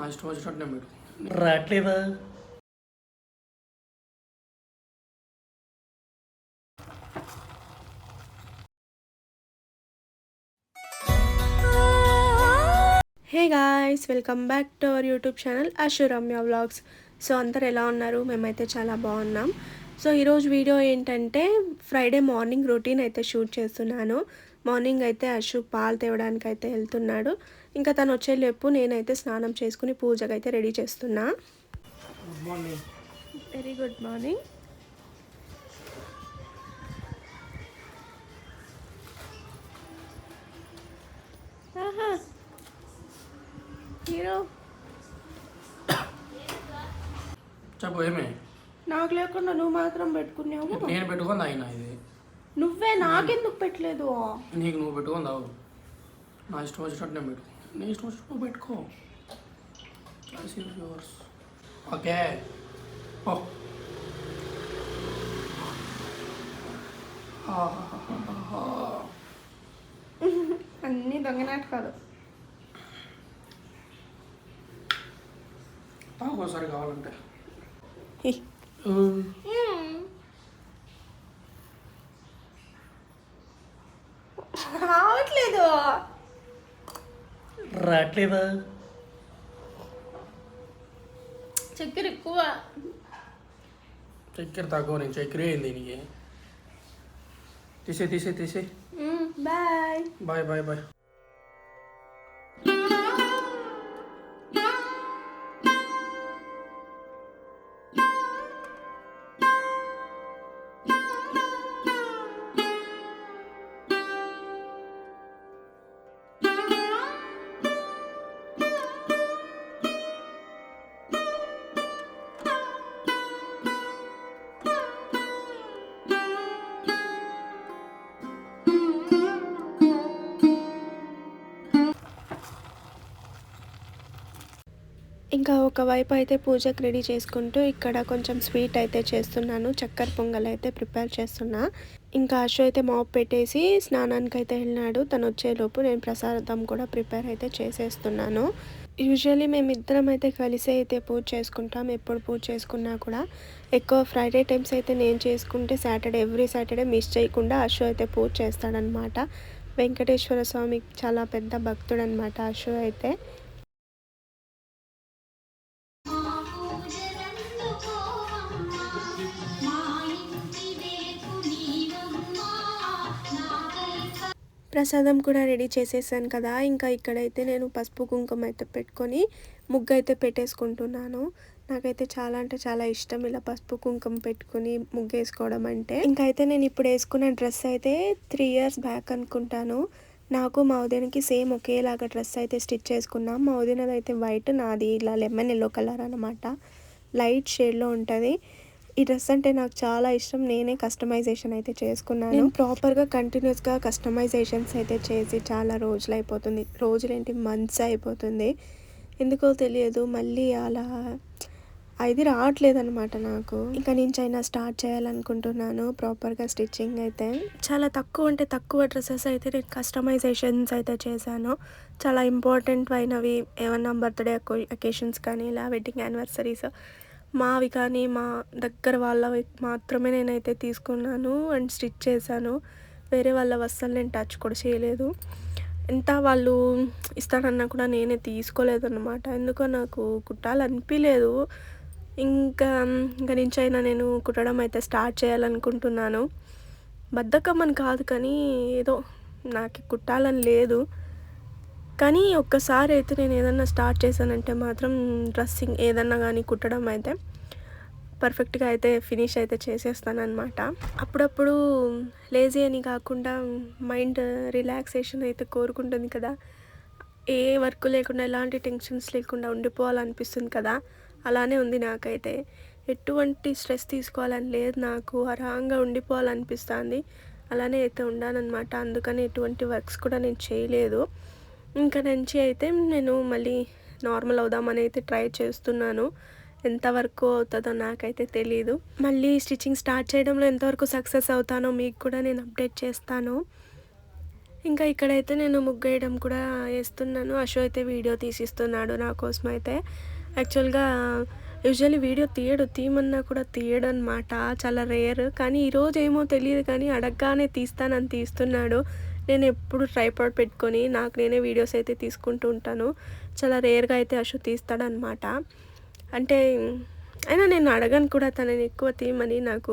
నా ఇష్టం వచ్చినట్టు నేను రావట్లేదా hey guys welcome back to our YouTube channel Ashuramya vlogs so అందరు ఎలా ఉన్నారు? మేమైతే చాలా బాగున్నాం. సో ఈరోజు వీడియో ఏంటంటే ఫ్రైడే మార్నింగ్ రొటీన్ అయితే షూట్ చేస్తున్నాను. మార్నింగ్ అయితే అశు పాలు తేవడానికి అయితే వెళ్తున్నాడు. ఇంకా తను వచ్చేలోపు నేనైతే స్నానం చేసుకుని పూజకి అయితే రెడీ చేస్తున్నా. Good morning very good morning hero. చెప్పు ఏమే? నాకు లేకుండా నువ్వు మాత్రం పెట్టుకున్నావు. నేను పెట్టుకొని తాగిన ఇది. నువ్వే నాకెందుకు పెట్టలేదు? నీకు నువ్వు పెట్టుకొని తాగు నా ఇష్టం వచ్చినట్టు నేను నీ ఇష్టం వచ్చినట్టు నువ్వు పెట్టుకో క్లాస్ ఈజ్ యువర్స్ ఓకే ఓ. అన్ని దొంగ నాటకాలు. తాగు ఒకసారి కావాలంటే రావట్లేదు రావట్లేదా చక్కెర ఎక్కువ చక్కెర తక్కువ నేను చక్కెర అయింది దీనికి తీసే తీసే తీసే బాయ్ బాయ్ బాయ్ బాయ్ ఇంకా ఒకవైపు అయితే పూజకు రెడీ చేసుకుంటూ ఇక్కడ కొంచెం స్వీట్ అయితే చేస్తున్నాను. చక్కెర పొంగల్ అయితే ప్రిపేర్ చేస్తున్నా. ఇంకా అశు అయితే మాప్ పెట్టేసి స్నానానికి అయితే వెళ్ళినాడు. తను వచ్చేలోపు నేను ప్రసాదం కూడా ప్రిపేర్ అయితే చేసేస్తున్నాను. యూజువలీ మేమిద్దరం అయితే కలిసి అయితే పూజ చేసుకుంటాం. ఎప్పుడు పూజ చేసుకున్నా కూడా. ఎక్కువ ఫ్రైడే టైమ్స్ అయితే నేను చేసుకుంటే సాటర్డే ఎవ్రీ సాటర్డే మిస్ చేయకుండా అశు అయితే పూజ చేస్తాడనమాట వెంకటేశ్వర స్వామి చాలా పెద్ద భక్తుడు అనమాట అశు అయితే. ప్రసాదం కూడా రెడీ చేసేసాను కదా. ఇంకా ఇక్కడైతే నేను పసుపు కుంకుమ అయితే పెట్టుకొని ముగ్గు అయితే పెట్టేసుకుంటున్నాను. నాకైతే చాలా అంటే చాలా ఇష్టం ఇలా పసుపు కుంకుమ పెట్టుకుని ముగ్గు వేసుకోవడం అంటే. ఇంకా అయితే నేను ఇప్పుడు వేసుకున్న డ్రెస్ అయితే త్రీ ఇయర్స్ బ్యాక్ అనుకుంటాను. నాకు మా ఉదయానికి సేమ్ ఒకేలాగా డ్రెస్ అయితే స్టిచ్ చేసుకున్నాం. మా ఉదయనది అయితే వైట్ నాది ఇలా లెమన్ ఎల్లో కలర్ అనమాట లైట్ షేడ్లో ఉంటుంది. ఈ డ్రెస్ అంటే నాకు చాలా ఇష్టం. నేనే కస్టమైజేషన్ అయితే చేసుకున్నాను. నేను ప్రాపర్గా కంటిన్యూస్గా కస్టమైజేషన్స్ అయితే చేసి చాలా రోజులు అయిపోతుంది. రోజులేంటి మంత్స్ అయిపోతుంది. ఎందుకో తెలియదు. మళ్ళీ అలా అది రావట్లేదు అనమాట నాకు. ఇంకా నుంచి అయినా స్టార్ట్ చేయాలనుకుంటున్నాను ప్రాపర్గా స్టిచ్చింగ్ అయితే. చాలా తక్కువ అంటే తక్కువ డ్రెస్సెస్ అయితే నేను కస్టమైజేషన్స్ అయితే చేశాను. చాలా ఇంపార్టెంట్ అయినవి. ఏమన్నా బర్త్డే అకేషన్స్ కానీ ఇలా వెడ్డింగ్ యానివర్సరీస్ మావి కానీ మా దగ్గర వాళ్ళవి మాత్రమే నేనైతే తీసుకున్నాను అండ్ స్టిచ్ చేశాను. వేరే వాళ్ళ అస్సలు నేను టచ్ కూడా చేయలేదు. ఎంత వాళ్ళు ఇస్తానన్నా కూడా నేనే తీసుకోలేదు అనమాట ఎందుకో నాకు కుట్టాలనిపించలేదు ఇంకా ఇంకా నుంచైనా నేను కుట్టడం అయితే స్టార్ట్ చేయాలనుకుంటున్నాను. బద్ధకం అని కాదు కానీ ఏదో నాకు కుట్టాలని లేదు. కానీ ఒక్కసారి అయితే నేను ఏదన్నా స్టార్ట్ చేశానంటే మాత్రం డ్రెస్సింగ్ ఏదన్నా కానీ కుట్టడం అయితే పర్ఫెక్ట్గా అయితే ఫినిష్ అయితే చేసేస్తాను అనమాట అప్పుడప్పుడు లేజీ అని కాకుండా మైండ్ రిలాక్సేషన్ అయితే కోరుకుంటుంది కదా. ఏ వర్క్ లేకుండా ఎలాంటి టెన్షన్స్ లేకుండా ఉండిపోవాలనిపిస్తుంది కదా. అలానే ఉంది నాకైతే. ఎటువంటి స్ట్రెస్ తీసుకోవాలని లేదు నాకు. అర్హంగా ఉండిపోవాలనిపిస్తుంది. అలానే అయితే ఉండాలన్నమాట. అందుకని ఎటువంటి వర్క్స్ కూడా నేను చేయలేదు. ఇంకా నుంచి అయితే నేను మళ్ళీ నార్మల్ అవుదామని అయితే ట్రై చేస్తున్నాను. ఎంతవరకు అవుతుందో నాకైతే తెలియదు మళ్ళీ స్టిచ్చింగ్ స్టార్ట్ చేయడంలో ఎంతవరకు సక్సెస్ అవుతానో మీకు కూడా నేను అప్డేట్ చేస్తాను. ఇంకా ఇక్కడైతే నేను ముగ్గు వేయడం కూడా వేస్తున్నాను. అశో అయితే వీడియో తీసిస్తున్నాడు నా కోసం అయితే. యాక్చువల్గా యూజువల్లీ వీడియో తీయడు తీయమన్నా కూడా తీయడు అనమాట చాలా రేర్ కానీ ఈరోజు ఏమో తెలియదు కానీ అడగగానే తీస్తానని తీస్తున్నాడు. నేను ఎప్పుడు ట్రైపాడ్ పెట్టుకొని నాకు నేనే వీడియోస్ అయితే తీసుకుంటూ ఉంటాను. చాలా రేర్గా అయితే అశు తీస్తాడనమాట అంటే అయినా నేను అడగను కూడా తనని ఎక్కువ తీయమని. నాకు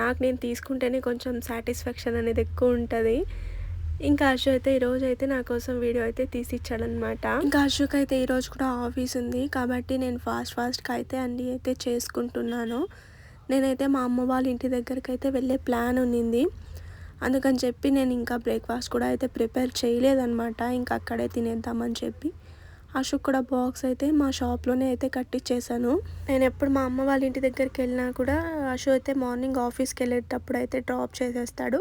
నాకు నేను తీసుకుంటేనే కొంచెం సాటిస్ఫాక్షన్ అనేది ఎక్కువ ఉంటుంది. ఇంకా అశు అయితే ఈరోజు అయితే నా కోసం వీడియో అయితే తీసిచ్చాడనమాట ఇంకా అశోక్ అయితే ఈరోజు కూడా ఆఫీస్ ఉంది. కాబట్టి నేను ఫాస్ట్ ఫాస్ట్గా అయితే అన్నీ అయితే చేసుకుంటున్నాను. నేనైతే మా అమ్మ వాళ్ళ ఇంటి దగ్గరికి అయితే వెళ్ళే ప్లాన్ ఉన్నింది. అందుకని చెప్పి నేను ఇంకా బ్రేక్ఫాస్ట్ కూడా అయితే ప్రిపేర్ చేయలేదన్నమాట. ఇంకా అక్కడే తినేద్దామని చెప్పి అశోక్ కూడా బాక్స్ అయితే మా షాప్లోనే అయితే కట్టించేసాను నేను ఎప్పుడు మా అమ్మ వాళ్ళ ఇంటి దగ్గరికి వెళ్ళినా కూడా అశోక్ అయితే మార్నింగ్ ఆఫీస్కి వెళ్ళేటప్పుడు అయితే డ్రాప్ చేసేస్తాడు.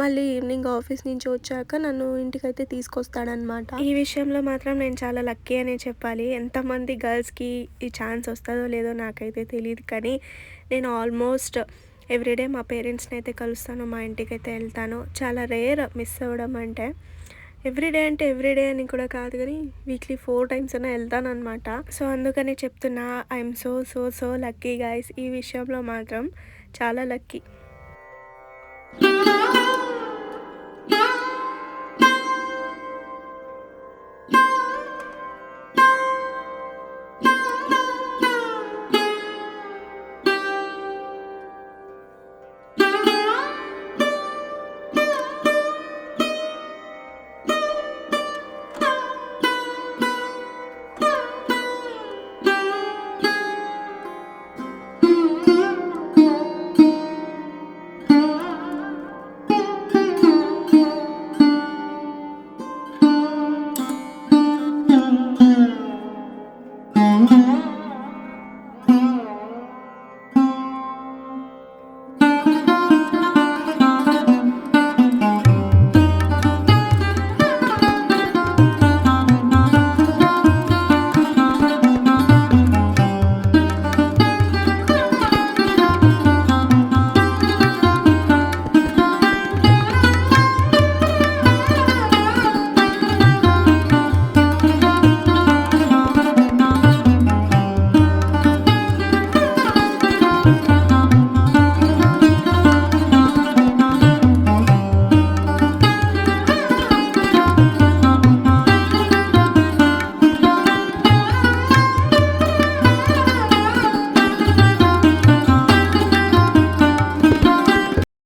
మళ్ళీ ఈవినింగ్ ఆఫీస్ నుంచి వచ్చాక నన్ను ఇంటికైతే తీసుకొస్తాడనమాట ఈ విషయంలో మాత్రం నేను చాలా లక్కీ అనే చెప్పాలి. ఎంతమంది గర్ల్స్కి ఈ ఛాన్స్ వస్తుందో లేదో నాకైతే తెలియదు కానీ నేను ఆల్మోస్ట్ ఎవ్రీడే మా పేరెంట్స్ని అయితే కలుస్తాను మా ఇంటికి అయితే వెళ్తాను. చాలా రేర్ మిస్ అవ్వడం అంటే ఎవ్రీడే అంటే ఎవ్రీడే అని కూడా కాదు కానీ వీక్లీ ఫోర్ టైమ్స్ అయినా వెళ్తాను అనమాట సో అందుకనే చెప్తున్నా I'm so so so lucky guys ఈ విషయంలో మాత్రం చాలా లక్కీ